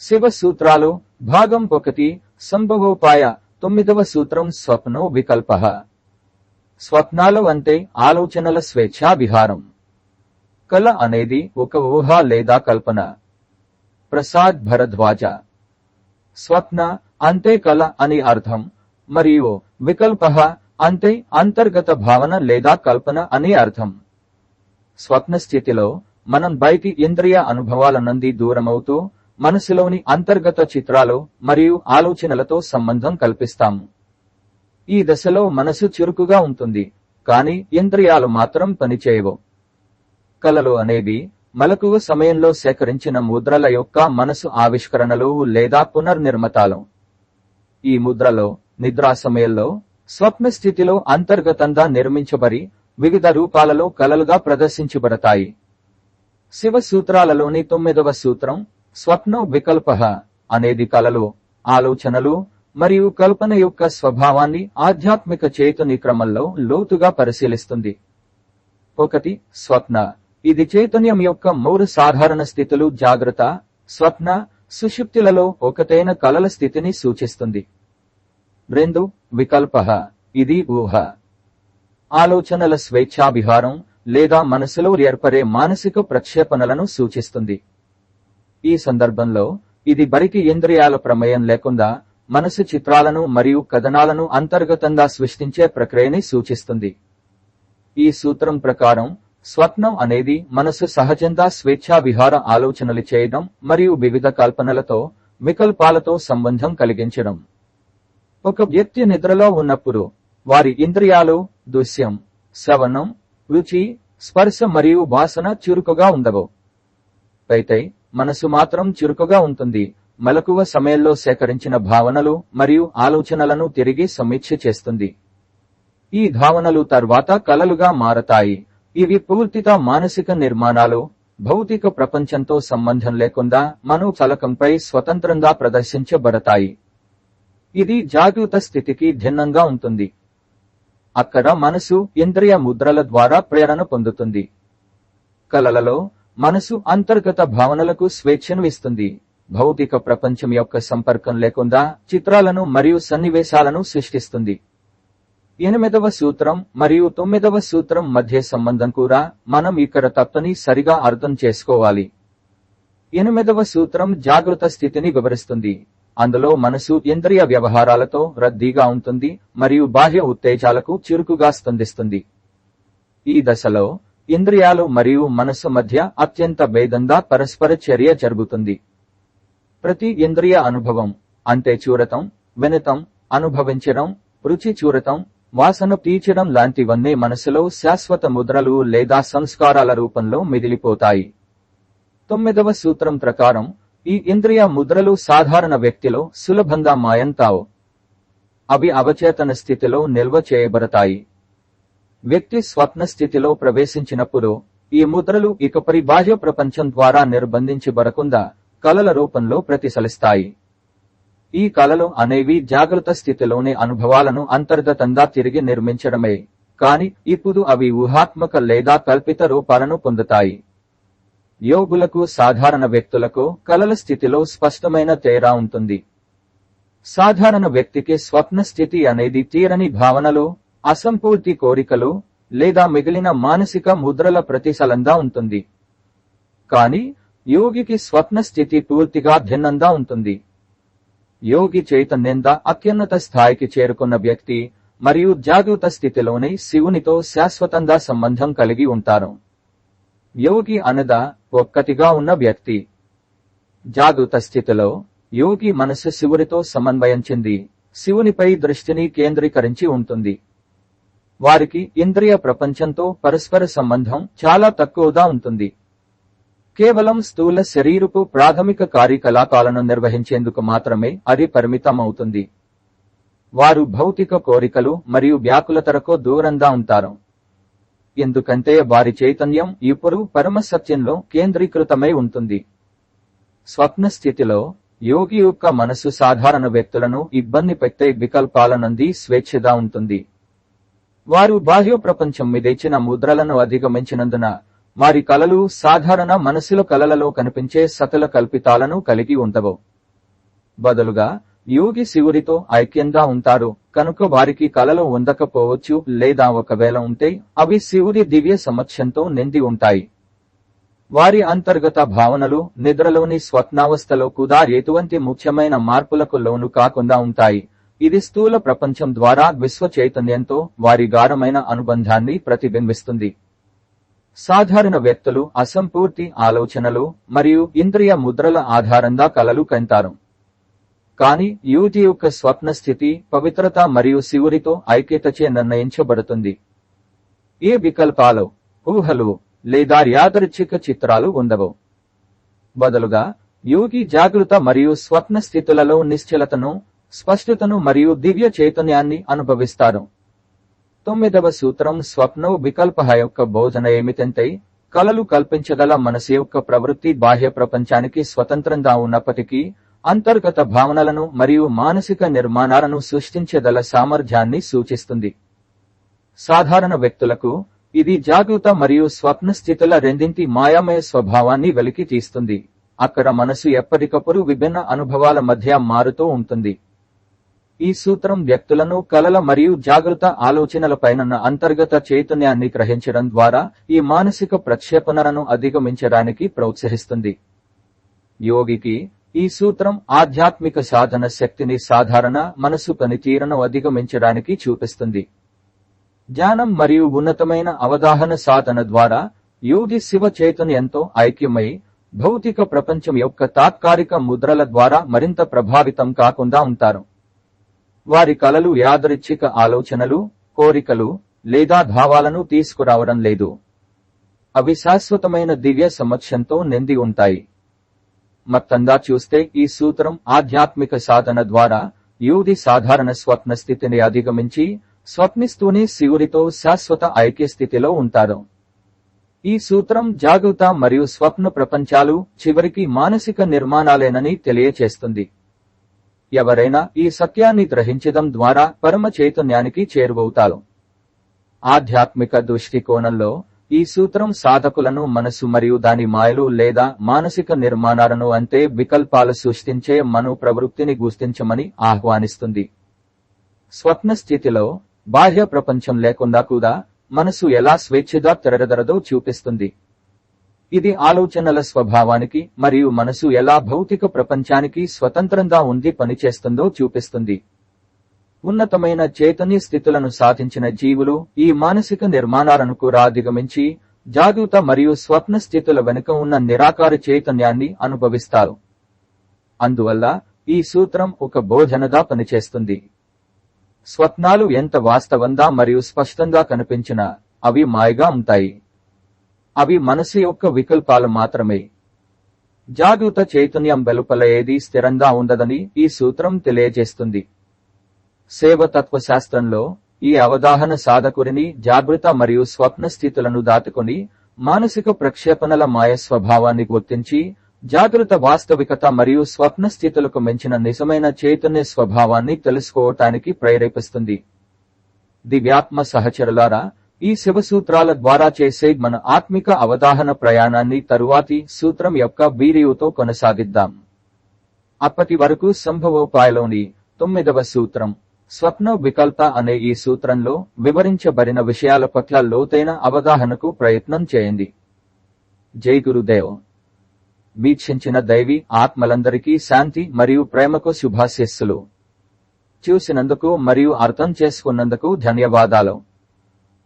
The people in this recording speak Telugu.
శివ సూత్రాలు భాగం ఒకటి సంభవోపాయ తొమ్మిదవ సూత్రం స్వప్నో వికల్ప. స్వప్నాలు అంటే ఆలోచనల స్వేచ్ఛా విహారం. కల అనేది ఒక ఊహ లేదా కల్పన. ప్రసాద్ భరద్వాజ. స్వప్న అంతే కల అని అర్థం మరియు వికల్ప అంతే అంతర్గత భావన లేదా కల్పన అని అర్థం. స్వప్న స్థితిలో మనం బయటి ఇంద్రియ అనుభవాల నుండి దూరమవుతూ మనసులోని అంతర్గత చిత్రాలు మరియు ఆలోచనలతో సంబంధం కల్పిస్తాము. ఈ దశలో మనసు చురుకుగా ఉంటుంది కానీ ఇంద్రియాలు మాత్రం పనిచేయవు. కలలు అనేవి మలకువ సమయంలో సేకరించిన ముద్రల యొక్క మనసు ఆవిష్కరణలు లేదా పునర్నిర్మతాలు ఈ ముద్రలో నిద్రా సమయంలో స్వప్న స్థితిలో అంతర్గతంగా నిర్మించబడి వివిధ రూపాలలో కలలుగా ప్రదర్శించబడతాయి. శివ సూత్రాలలోని తొమ్మిదవ సూత్రం స్వప్న వికల్ప అనేది కలలు ఆలోచనలు మరియు కల్పన యొక్క స్వభావాన్ని ఆధ్యాత్మిక చైతన్య క్రమంలో లోతుగా పరిశీలిస్తుంది. ఒకటి స్వప్న. ఇది చైతన్యం యొక్క మూడు సాధారణ స్థితులు జాగ్రత్త స్వప్న సుషుప్తులలో ఒకటైన కలల స్థితిని సూచిస్తుంది. రెండు వికల్ప. ఇది ఊహ. ఆలోచనల స్వేచ్ఛాభిహారం లేదా మనసులో ఏర్పడే మానసిక ప్రక్షేపణలను సూచిస్తుంది. ఈ సందర్భంలో ఇది బరికి ఇంద్రియాల ప్రమేయం లేకుండా మనసు చిత్రాలను మరియు కథనాలను అంతర్గతంగా సృష్టించే ప్రక్రియని సూచిస్తుంది. ఈ సూత్రం ప్రకారం స్వప్నం అనేది మనసు సహజంగా స్వేచ్ఛా విహార ఆలోచనలు చేయడం మరియు వివిధ కల్పనలతో వికల్పాలతో సంబంధం కలిగించడం. ఒక వ్యక్తి నిద్రలో ఉన్నప్పుడు వారి ఇంద్రియాలు దృశ్యం శ్రవణం రుచి స్పర్శ మరియు వాసన చురుకుగా ఉండవు. అయితే మనసు మాత్రం చురుకుగా ఉంటుంది. మలకువ సమయంలో సేకరించిన భావనలు మరియు ఆలోచనలను తిరిగి సమీక్ష చేస్తుంది. ఈ భావనలు తర్వాత కలలుగా మారతాయి. ఇవి పూర్తిగా మానసిక నిర్మాణాలు భౌతిక ప్రపంచంతో సంబంధం లేకుండా మనో చలకంపై స్వతంత్రంగా ప్రదర్శించబడతాయి. ఇది జాగృత స్థితికి భిన్నంగా ఉంటుంది. అక్కడ మనసు ఇంద్రియ ముద్రల ద్వారా ప్రేరణ పొందుతుంది. కలలలో మనసు అంతర్గత భావనలకు స్వేచ్ఛను ఇస్తుంది. భౌతిక ప్రపంచం యొక్క సంపర్కం లేకుండా చిత్రాలను మరియు సన్నివేశాలను సృష్టిస్తుంది. ఎనిమిదవ సూత్రం మరియు తొమ్మిదవ సూత్రం మధ్య సంబంధం కూడా మనం ఇక్కడ తత్వని సరిగా అర్థం చేసుకోవాలి. ఎనిమిదవ సూత్రం జాగృత స్థితిని వివరిస్తుంది. అందులో మనసు ఇంద్రియ వ్యవహారాలతో రద్దీగా ఉంటుంది మరియు బాహ్య ఉత్తేజాలకు చురుకుగా స్పందిస్తుంది. ఈ దశలో ఇంద్రియాలు మరియు మనస్సు మధ్య అత్యంత భేదంగా పరస్పర చర్య జరుగుతుంది. ప్రతి ఇంద్రియ అనుభవం అంటే చూడటం వినటం అనుభవించడం రుచి చూడటం వాసన పీల్చడం లాంటివన్నీ మనసులో శాశ్వత ముద్రలు లేదా సంస్కారాల రూపంలో మిగిలిపోతాయి. తొమ్మిదవ సూత్రం ప్రకారం ఈ ఇంద్రియ ముద్రలు సాధారణ వ్యక్తిలో సులభంగా మాయంతావు. అవి అవచేతన స్థితిలో నిల్వ చేయబడతాయి. వ్యక్తి స్వప్న స్థితిలో ప్రవేశించినప్పుడు ఈ ముద్రలు ఇకపరి బాహ్య ప్రపంచం ద్వారా నిర్బంధించబడకుండా కలల రూపంలో ప్రతిఫలిస్తాయి. ఈ కళలు అనేవి జాగ్రత్త స్థితిలోని అనుభవాలను అంతర్గతంగా తిరిగి నిర్మించడమే కాని ఇప్పుడు అవి ఊహాత్మక లేదా కల్పిత రూపాలను పొందుతాయి. యోగులకు సాధారణ వ్యక్తులకు కలల స్థితిలో స్పష్టమైన తేడా ఉంటుంది. సాధారణ వ్యక్తికి స్వప్న స్థితి అనేది తీరని భావనలు అసంపూర్తి కోరికలు లేదా మిగిలిన మానసిక ముద్రల ప్రతిఫలంగా ఉంటుంది. కాని యోగికి స్వప్న స్థితి పూర్తిగా భిన్నంగా ఉంటుంది. యోగి చైతన్యంగా అత్యున్నత స్థాయికి చేరుకున్న వ్యక్తి మరియు జాగృత స్థితిలోనే శివునితో శాశ్వతంగా సంబంధం కలిగి ఉంటారు. యోగి అనగా ఒక్కటిగా ఉన్న వ్యక్తి. జాగృత స్థితిలో యోగి మనసు శివునితో సమన్వయం చెంది శివునిపై దృష్టిని కేంద్రీకరించి ఉంటుంది. వారికి ఇంద్రియ ప్రపంచంతో పరస్పర సంబంధం చాలా తక్కువగా ఉంటుంది. కేవలం స్థూల శరీరపు ప్రాథమిక కార్యకలాపాలను నిర్వహించేందుకు మాత్రమే అది పరిమితమవుతుంది. వారు భౌతిక కోరికలు మరియు వ్యాకులతరకు దూరంగా ఉంటారు. ఎందుకంటే వారి చైతన్యం ఇప్పుడు పరమసత్యంలో కేంద్రీకృతమై ఉంటుంది. స్వప్న స్థితిలో యోగి యొక్క మనసు సాధారణ వ్యక్తులను ఇబ్బంది పెట్టే వికల్పాల నుండి స్వేచ్ఛగా ఉంటుంది. వారు బాహ్య ప్రపంచం మీదిచ్చిన ముద్రలను అధిగమించినందున వారి కలలు సాధారణ మనసుల కలలలో కనిపించే సకల కల్పితాలను కలిగి ఉండవు. బదులుగా యోగి శివుడితో ఐక్యంగా ఉంటారు కనుక వారికి కలలు ఉండకపోవచ్చు లేదా ఒకవేళ ఉంటే అవి శివుడి దివ్య సమక్షంతో నిండి ఉంటాయి. వారి అంతర్గత భావనలు నిద్రలోని స్వప్నావస్థలో కూడా ఎటువంటి ముఖ్యమైన మార్పులకు లోను కాకుండా ఉంటాయి. ఇది స్థూల ప్రపంచం ద్వారా విశ్వ చైతన్యంతో వారి గాఢమైన అనుబంధాన్ని ప్రతిబింబిస్తుంది. సాధారణ వ్యక్తులు అసంపూర్తి ఆలోచనలు మరియు ఇంద్రియ ముద్రల ఆధారంగా కలలు కంటారు. కానీ యువతి యొక్క స్వప్న స్థితి పవిత్రత మరియు శివుడితో ఐక్యతచే నిర్ణయించబడుతుంది. ఏ వికల్పాలు ఊహలు లేదా యాదృచ్ఛిక చిత్రాలు ఉండవు. బదులుగా యోగి జాగృత మరియు స్వప్న స్థితులలో నిశ్చలతను స్పష్టతను మరియు దివ్య చైతన్యాన్ని అనుభవిస్తారు. తొమ్మిదవ సూత్రం స్వప్నవు వికల్ప యొక్క బోధన ఏమిటంటే కలలు కల్పించగల మనసు యొక్క ప్రవృత్తి బాహ్య ప్రపంచానికి స్వతంత్రంగా ఉన్నప్పటికీ అంతర్గత భావనలను మరియు మానసిక నిర్మాణాలను సృష్టించగల సామర్థ్యాన్ని సూచిస్తుంది. సాధారణ వ్యక్తులకు ఇది జాగృత మరియు స్వప్న స్థితుల రెండింటి మాయామయ స్వభావాన్ని వెలికి తీస్తుంది అక్కడ మనసు ఎప్పటికప్పుడు విభిన్న అనుభవాల మధ్య మారుతూ ఉంటుంది. ఈ సూత్రం వ్యక్తులను కలల మరియు జాగృత ఆలోచనలపైన అంతర్గత చైతన్యాన్ని గ్రహించడం ద్వారా ఈ మానసిక ప్రక్షేపణలను అధిగమించడానికి ప్రోత్సహిస్తుంది. యోగికి ఈ సూత్రం ఆధ్యాత్మిక సాధన శక్తిని సాధారణ మనసు పనితీరును అధిగమించడానికి చూపిస్తుంది. ధ్యానం మరియు ఉన్నతమైన అవగాహన సాధన ద్వారా యోగి శివ చైతన్యంతో ఐక్యమై భౌతిక ప్రపంచం యొక్క తాత్కాలిక ముద్రల ద్వారా మరింత ప్రభావితం కాకుండా ఉంటారు. వారి కలలు యాదృచ్ఛిక ఆలోచనలు కోరికలు లేదా భావాలను తీసుకురావడం లేదు. అవి శాశ్వతమైన దివ్య సమక్షంతో నింది ఉంటాయి. మొత్తంగా చూస్తే ఈ సూత్రం ఆధ్యాత్మిక సాధన ద్వారా యూది సాధారణ స్వప్న స్థితిని అధిగమించి స్వప్నిస్తూనే శివుడితో శాశ్వత ఐక్య స్థితిలో ఉంటారు. ఈ సూత్రం జాగృత మరియు స్వప్న ప్రపంచాలు చివరికి మానసిక నిర్మాణాలేనని తెలియచేస్తుంది. ఎవరైనా ఈ సత్యాన్ని గ్రహించడం ద్వారా పరమ చైతన్యానికి చేరువవుతారు. ఆధ్యాత్మిక దృష్టికోణంలో ఈ సూత్రం సాధకులను మనసు మరియు దాని మాయలు లేదా మానసిక నిర్మాణాలను అంటే వికల్పాలు సృష్టించే మను ప్రవృత్తిని గుర్తించమని ఆహ్వానిస్తుంది. స్వప్న స్థితిలో బాహ్య ప్రపంచం లేకుండా కూడా మనసు ఎలా స్వేచ్ఛగా తెరదరదో చూపిస్తుంది. ఇది ఆలోచనల స్వభావానికి మరియు మనసు ఎలా భౌతిక ప్రపంచానికి స్వతంత్రంగా ఉండి పనిచేస్తుందో చూపిస్తుంది. ఉన్నతమైన చైతన్య స్థితులను సాధించిన జీవులు ఈ మానసిక నిర్మాణాలను కూడా అధిగమించి జాగృత మరియు స్వప్న స్థితుల వెనుక ఉన్న నిరాకార చైతన్యాన్ని అనుభవిస్తారు. అందువల్ల ఈ సూత్రం ఒక బోధనగా పనిచేస్తుంది. స్వప్నాలు ఎంత వాస్తవంగా మరియు స్పష్టంగా కనిపించినా అవి మాయగా ఉంటాయి. అవి మనసు యొక్క వికల్పాలు మాత్రమే. జాగృత చైతన్యం వెలుపల ఏది స్థిరంగా ఉండదని ఈ సూత్రం తెలియజేస్తుంది. సేవతత్వశాస్త్రంలో ఈ అవగాహన సాధకుడిని జాగృత మరియు స్వప్న స్థితులను దాటుకొని మానసిక ప్రక్షేపణల మాయ స్వభావాన్ని గుర్తించి జాగృత వాస్తవికత మరియు స్వప్న స్థితులకు మించిన నిజమైన చైతన్య స్వభావాన్ని తెలుసుకోవటానికి ప్రేరేపిస్తుంది. దివ్యాత్మ సహచరులారా ఈ శివసూత్రాల ద్వారా చేసే మన ఆత్మిక అవగాహన ప్రయాణాన్ని తరువాతి సూత్రం యొక్క వీడియోతో కొనసాగిద్దాం. అప్పటి వరకు సంభవోపాయలోని తొమ్మిదవ సూత్రం స్వప్న వికల్ప అనే ఈ సూత్రంలో వివరించబడిన విషయాల పట్ల లోతైన అవగాహనకు ప్రయత్నం చేయండి. జై గురుదేవ్. వీక్షించిన దైవి ఆత్మలందరికీ శాంతి మరియు ప్రేమకు శుభాశిస్సులు. చూసినందుకు మరియు అర్థం చేసుకున్నందుకు ధన్యవాదాలు.